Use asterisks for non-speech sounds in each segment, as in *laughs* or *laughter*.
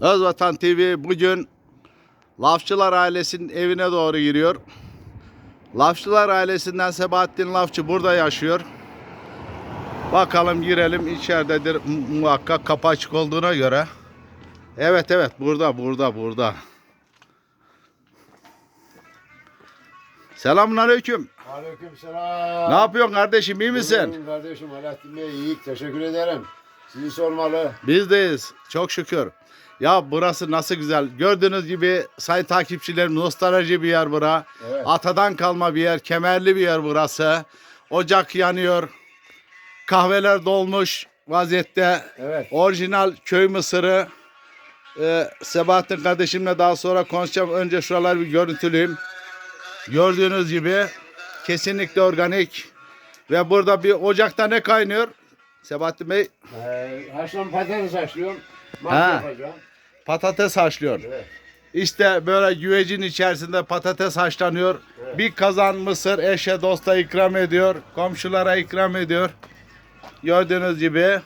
Özvatan TV bugün Lafçılar ailesinin evine doğru giriyor. Lafçılar ailesinden Sebahattin Lafçı burada yaşıyor. Bakalım girelim içeridedir mu- muhakkak kapı açık olduğuna göre. Evet evet burada burada burada. Selamun aleyküm. Aleyküm selam. Ne yapıyorsun kardeşim iyi misin? Buyurun Kardeşim Alaaddin Bey iyi. Teşekkür ederim. Sizi sormalı. Bizdeyiz. Çok şükür. Ya burası nasıl güzel. Gördüğünüz gibi sayın takipçilerim nostalji bir yer bura. Evet. Atadan kalma bir yer, kemerli bir yer burası. Ocak yanıyor. Kahveler dolmuş vaziyette. Evet. Orijinal köy mısırı. Ee, Sebahattin kardeşimle daha sonra konuşacağım. Önce şuraları bir görüntüleyeyim. Gördüğünüz gibi kesinlikle organik. Ve burada bir ocakta ne kaynıyor? Sebahattin Bey Ee, haşlan patates haşlıyorum. Mantı Ha. yapacağım. patates haşlıyor. Evet. İşte böyle güvecin içerisinde patates haşlanıyor. Evet. Bir kazan mısır eşe dosta ikram ediyor. Komşulara ikram ediyor. Gördüğünüz gibi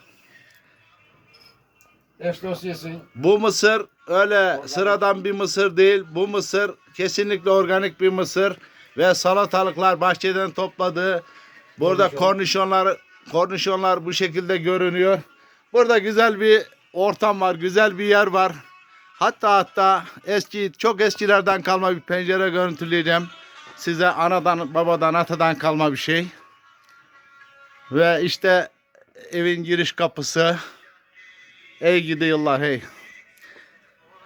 Eş dost yesin. bu mısır öyle sıradan bir mısır değil. Bu mısır kesinlikle organik bir mısır ve salatalıklar bahçeden topladığı. Burada Kornişon. kornişonlar kornişonlar bu şekilde görünüyor. Burada güzel bir ortam var, güzel bir yer var. Hatta hatta eski çok eskilerden kalma bir pencere görüntüleyeceğim. Size anadan, babadan, atadan kalma bir şey. Ve işte evin giriş kapısı. Ey gidi yıllar hey.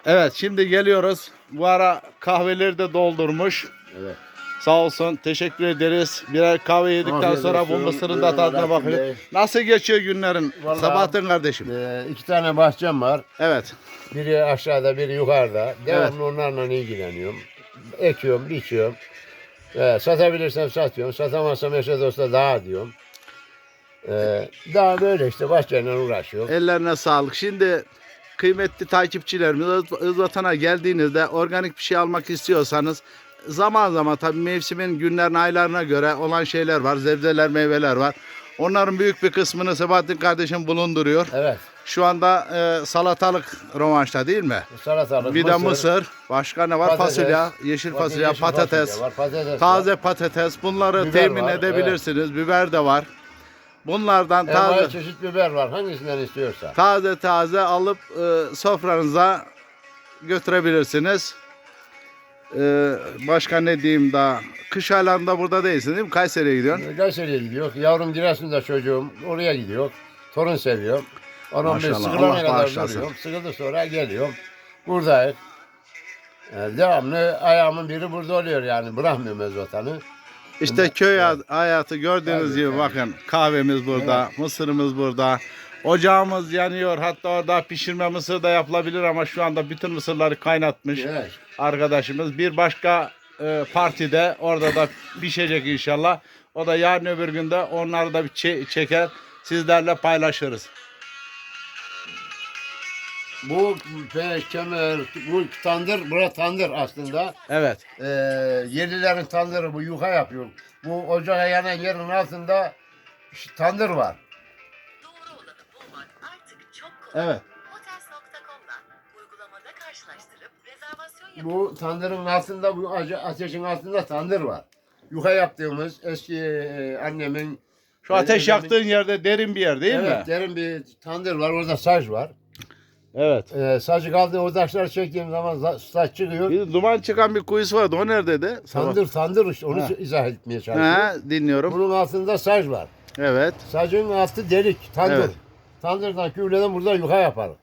Evet şimdi geliyoruz. Bu ara kahveleri de doldurmuş. Evet. Sağ olsun. Teşekkür ederiz. Birer kahve yedikten Afiyet sonra bu olsun. mısırın da tadına. Bey. Nasıl geçiyor günlerin? Vallahi- Sabahattin kardeşim. Ee, iki tane bahçem var. Evet. Biri aşağıda, biri yukarıda. Devamlı onlarla ilgileniyorum. Ekiyorum, biçiyorum. Ee, satabilirsem satıyorum. Satamazsam eşe dosta daha diyorum. Ee, daha böyle işte bahçeyle uğraşıyor. Ellerine sağlık. Şimdi kıymetli takipçilerimiz Öz- Özvatan'a geldiğinizde organik bir şey almak istiyorsanız zaman zaman tabii mevsimin günlerine aylarına göre olan şeyler var. Sebzeler, meyveler var. Onların büyük bir kısmını Sebahattin kardeşim bulunduruyor. Evet. Şu anda e, salatalık rovanşta değil mi? Salatalık, Bir de mısır. Başka ne var? Patates, fasulye, yeşil fasulye, yeşil patates, fasulye var, patates taze var. patates. Bunları Biber temin var, edebilirsiniz. Biber de var. Bunlardan Envai taze çeşit biber var. Hangisinden istiyorsa. taze taze alıp e, sofranıza götürebilirsiniz. E, başka ne diyeyim daha? Kış aylarında burada değilsin değil mi? Kayseri'ye gidiyorsun. Kayseri'ye gidiyor. Yavrum Giresun'da çocuğum. Oraya gidiyor. Torun seviyor. Onun bir Maşallah, sıkılana Allah kadar bağışlasın. duruyorum. Sıkıldı sonra geliyorum. Buradayız. Ee, devamlı ayağımın biri burada oluyor yani. Bırakmıyorum özvatanı. İşte köy hayatı gördüğünüz gibi bakın kahvemiz burada, mısırımız burada. Ocağımız yanıyor. Hatta orada pişirme mısır da yapılabilir ama şu anda bütün mısırları kaynatmış Evet. Arkadaşımız. Bir başka e, partide orada da pişecek inşallah. O da yarın öbür günde onları da bir çe- çeker. Sizlerle paylaşırız. Bu kemer, bu tandır, bura tandır aslında. Evet. Ee, yerlilerin tandırı bu yuka yapıyor. Bu ocağa yanan yerin altında tandır var. Doğru olanı bulmak artık çok kolay. Evet. Bu tandırın altında, bu ateşin altında tandır var. Yuka yaptığımız eski e, annemin... Şu ateş dedemin- yaktığın yerde derin bir yer değil evet, mi? derin bir tandır var, orada saç var. Evet. Ee, sacı kaldı, o taşları çektiğim zaman za- saç çıkıyor. Bir duman çıkan bir kuyusu vardı. O neredeydi? Tandır, tandır işte, onu Ha. izah etmeye çalışıyorum. Ha, dinliyorum. Bunun altında saç var. Evet. Sacın altı delik, tandır. Evet. Tandırdan külleden burada yuka yaparız.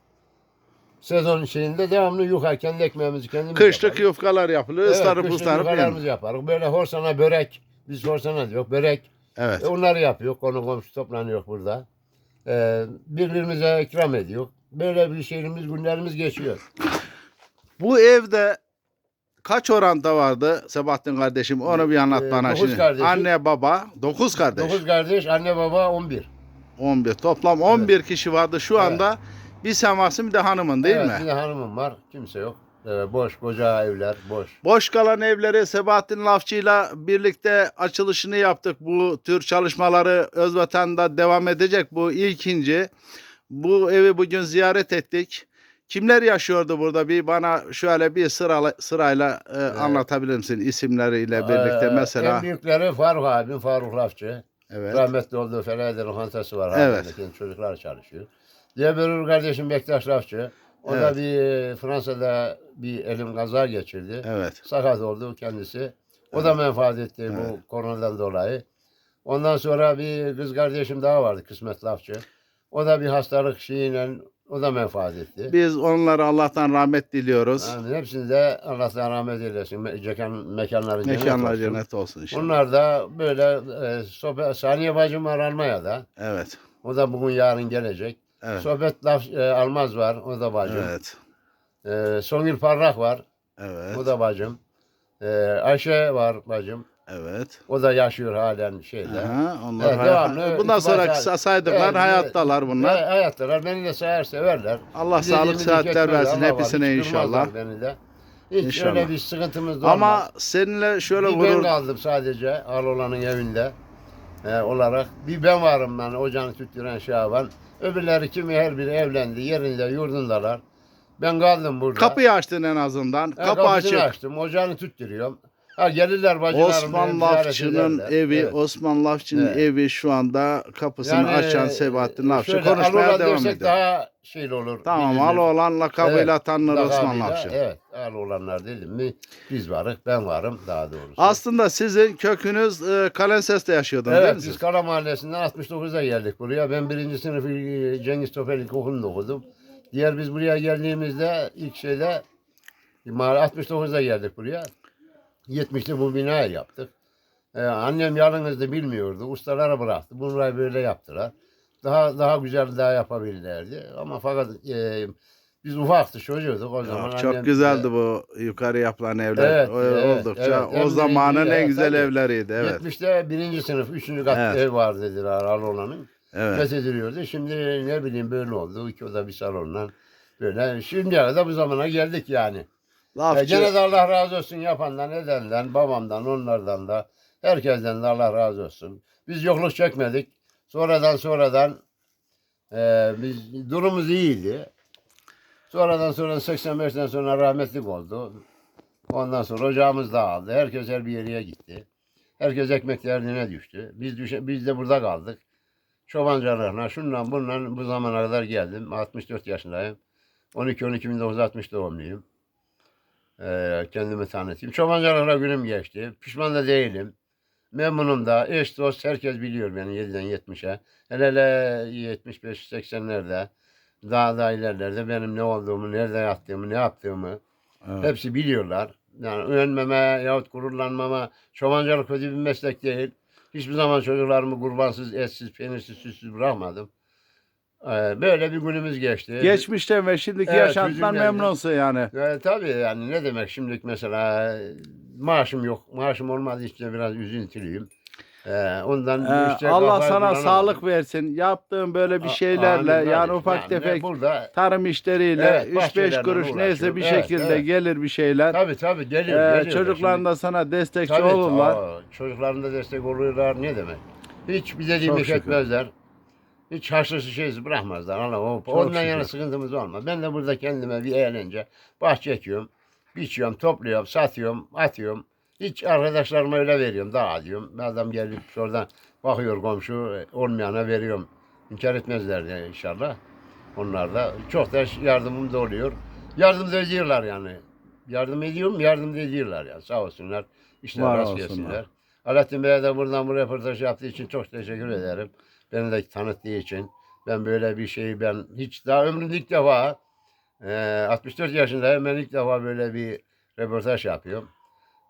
Sezon şeyinde devamlı yuka, kendi ekmeğimizi kendimiz Kışlık yaparız. yufkalar yapılıyor. ıslanıp kışlık ıslanıp yukalarımızı yenir. yaparız. Böyle horsana börek, biz horsana diyor, börek. Evet. E, onları yapıyor, konu komşu toplanıyor burada. Ee, birbirimize ikram ediyor. Böyle bir şeyimiz, günlerimiz geçiyor. Bu evde kaç oranda vardı Sebahattin kardeşim? Onu bir anlat Ee, bana dokuz şimdi. kardeşiz. Anne baba, 9 kardeş. Dokuz kardeş, anne baba 11. 11. Toplam 11 kişi vardı. Şu Evet. anda bir sen varsın bir de hanımın değil evet, mi? Bir de hanımım var, kimse yok. Ee, boş, koca evler, boş. Boş kalan evleri Sebahattin Lafçı'yla birlikte açılışını yaptık. Bu tür çalışmaları Özvatan'da devam edecek. Bu ilkinci. Bu evi bugün ziyaret ettik. Kimler yaşıyordu burada? Bir bana şöyle bir sırala, sırayla e, anlatabilir misin isimleriyle birlikte Ee, mesela? En büyükleri Faruk abim, Faruk Lafçı. Evet. Rahmetli olduğu Felahat'ın lokantası var. Evet. Evet. Çocuklar çalışıyor. Bir kardeşim Bektaş Lafçı. O da Evet. bir e, Fransa'da bir elim kaza geçirdi. Evet. Sakat oldu kendisi. O da menfaat etti bu koronadan dolayı. Ondan sonra bir kız kardeşim daha vardı Kısmet Lafçı. O da bir hastalık şeyiyle o da menfaat etti. Biz onlara Allah'tan rahmet diliyoruz. Yani hepsini de Allah'tan rahmet eylesin. Me- Mekan, mekanları cennet Mekanlar olsun. cennet olsun inşallah. Bunlar da böyle e, sohbet, Saniye bacım var Almanya'da. Evet. O da bugün yarın gelecek. Evet. Sohbet laf e, Almaz var. O da bacım. Evet. E, Songül Parrak var. Evet. O da bacım. E, Ayşe var bacım. Evet. O da yaşıyor halen şeyde. Aha, onlar Evet, devamlı *laughs* Bundan sonra kısa saydıklar Evet, hayattalar evet. bunlar. Ve hayattalar. Beni de sever severler. Allah Dediğimi sağlık dikkat versin Allah var. hepsine Hiç inşallah. Beni de. Hiç İnşallah. öyle bir sıkıntımız da Ama olmaz. seninle şöyle bir ben gurur kaldım sadece Alolan'ın evinde e, olarak. Bir ben varım ben ocağını tüttüren Şaban. Öbürleri kimi her biri evlendi. Yerinde yurdundalar. Ben kaldım burada. kapıyı açtın en azından. Kapı kapısını açık. açtım. Ocağını tüttürüyorum. Ha gelirler bacılarım. Osman Lafçı'nın evi, Evet. Osman Lafçı'nın Evet. evi şu anda kapısını Yani, açan e, Sebahattin Lafçı şöyle konuşmaya devam ediyor. daha şeyli olur. Tamam, bilinir. Alo olan lakabıyla Evet, tanınır Osman Lafçı. Evet. Alolanlar dedim mi biz varız. Ben varım daha doğrusu. Aslında sizin kökünüz e, Kalenses'te yaşıyordunuz değil Evet mi biz siz? Kara Mahallesi'nden 69'a geldik buraya. Ben birinci sınıf e, Cengiz Topel İlkokulu'nda okudum. Diğer biz buraya geldiğimizde ilk şeyde mahalle 69'a geldik buraya. 70'li bu binayı yaptık. Ee, annem yalnızdı bilmiyordu. Ustalara bıraktı. Burayı böyle yaptılar. Daha daha güzel daha yapabilirlerdi. Ama fakat e, biz ufaktı çocuğuduk o zaman. Çok annem- güzeldi bu yukarı yapılan evler. Evet, O- evet, oldukça evet. o En zamanın en evet, güzel tabii. evleriydi. Evet. 70'te birinci sınıf, üçüncü kat Evet. ev var dediler Alolan'ın. Evet. Fethediliyordu. Şimdi ne bileyim böyle oldu. İki oda bir salonla. Böyle şimdiye kadar bu zamana geldik yani. E, Lafçı gene de Allah razı olsun yapandan, edenden, babamdan, onlardan da. Herkesten de Allah razı olsun. Biz yokluk çekmedik. Sonradan sonradan e, biz durumumuz iyiydi. Sonradan sonra 85'ten sonra rahmetlik oldu. Ondan sonra ocağımız dağıldı. Herkes her bir yere gitti. Herkes ekmek derdine düştü. Biz düşe, biz de burada kaldık. Çobancılarına şundan bundan bu zamana kadar geldim. 64 yaşındayım. 12-12-1960 doğumluyum. Ee, kendimi tanıtayım. Çobancılarla günüm geçti. Pişman da değilim. Memnunum da. Eş dost herkes biliyor beni 7'den 70'e. Hele hele 75-80'lerde daha da ilerlerde benim ne olduğumu, nerede yattığımı, ne yaptığımı Evet. hepsi biliyorlar. Yani öğrenmeme yahut gururlanmama çobancılık kötü bir meslek değil. Hiçbir zaman çocuklarımı kurbansız, etsiz, peynirsiz, sütsüz bırakmadım. Ee, böyle bir günümüz geçti. Geçmişten ve şimdiki Evet, yaşantıdan hüzünlendim. memnunsun yani. Ee, tabii yani ne demek şimdilik mesela e, maaşım yok. Maaşım olmadığı için de biraz üzüntülüyüm. Ee, ondan Ee, işte Allah kafayı sana kullanamadım. sağlık versin. Yaptığın böyle bir A- şeylerle amin, yani ufak Yani tefek Burada tarım işleriyle Evet, 3-5 bahçelerle kuruş neyse uğraşıyorum. bir Evet, şekilde evet. gelir bir şeyler. tabii tabii geliyor. Ee, geliyor. çocukların Şimdi- da sana destekçi Tabii, olurlar. aa, çocukların da destek oluyorlar ne demek. Hiç dediğimi Çok şükür. etmezler. Hiç haşlısı şeysi bırakmazlar. Allah, o, Çok ondan şükür. yana sıkıntımız olmaz. Ben de burada kendime bir eğlence. Bahçe ekiyorum. Biçiyorum, topluyorum, satıyorum, atıyorum. Hiç arkadaşlarıma öyle veriyorum, dağıtıyorum. Adam gelip şuradan bakıyor komşu, olmayana veriyorum. İnkar etmezler de inşallah. Onlar da çok da yardımım da oluyor. Yardım da ediyorlar yani. Yardım ediyorum, yardım da ediyorlar yani. Sağ olsunlar. İşler Var rast olsunlar. gelsinler. Alaaddin Bey'e de buradan bu röportaj yaptığı için çok teşekkür ederim. Beni de tanıttığı için. Ben böyle bir şeyi ben hiç daha ömrümde ilk defa e, 64 yaşındayım ben ilk defa böyle bir röportaj yapıyorum.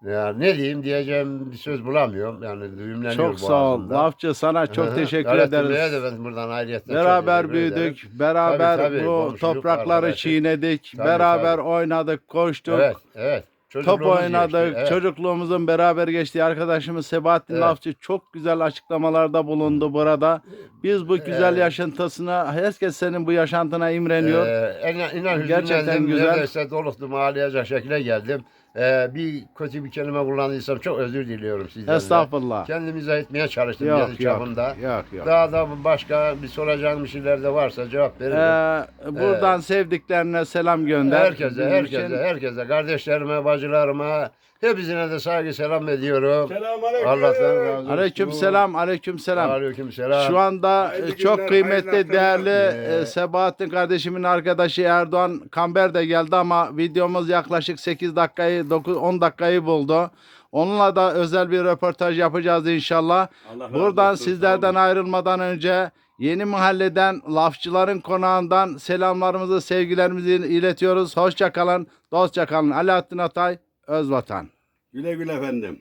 Ya ne diyeyim diyeceğim bir söz bulamıyorum. Yani düğümleniyor Çok sağ ol. boğazımda. Lafçı sana çok teşekkür Alaaddin Bey'e ederiz. de ben buradan ayrıyetten çok Beraber teşekkür ederim. büyüdük, beraber Tabii, tabii, bu komşuluk toprakları arkadaşı. çiğnedik, Tabii, beraber oynadık, koştuk. Evet, evet. Top Çocukluğumuz oynadık. geçti, evet. Çocukluğumuzun beraber geçtiği arkadaşımız Sebahattin Evet. Lafçı çok güzel açıklamalarda bulundu burada. Biz bu güzel Evet. yaşantısına, herkes senin bu yaşantına imreniyor. Ee, inan, inan Gerçekten güzel. Neredeyse doluktum ağlayacak şekilde geldim. Ee, bir kötü bir kelime kullandıysam çok özür diliyorum sizden. de. Estağfurullah. Kendimi izah etmeye çalıştım Yok yok. çapımda. Yok yok. Daha da başka bir soracağım bir şeyler de varsa cevap veririm. Ee, buradan sevdiklerine selam gönder. herkese, Bizim herkese, için. herkese, kardeşlerime, bacılarıma, hepsine de saygı selam ediyorum. Selamünaleyküm. Allah'tan razı olsun. Aleyküm selam, aleyküm selam. Aleyküm selam. Şu anda Hayırlı e, çok günler, kıymetli, hayırlı değerli akşamlar. e, Sebahattin kardeşimin arkadaşı Erdoğan Kamber de geldi ama videomuz yaklaşık 8 dakikayı, 9 10 dakikayı buldu. Onunla da özel bir röportaj yapacağız inşallah. Allah razı Buradan olsun, sizlerden olun. ayrılmadan önce Yeni Mahalle'den Lafçıların Konağı'ndan selamlarımızı, sevgilerimizi iletiyoruz. Hoşça kalın, dostça kalın. Alaaddin Atay, Özvatan. Güle güle efendim.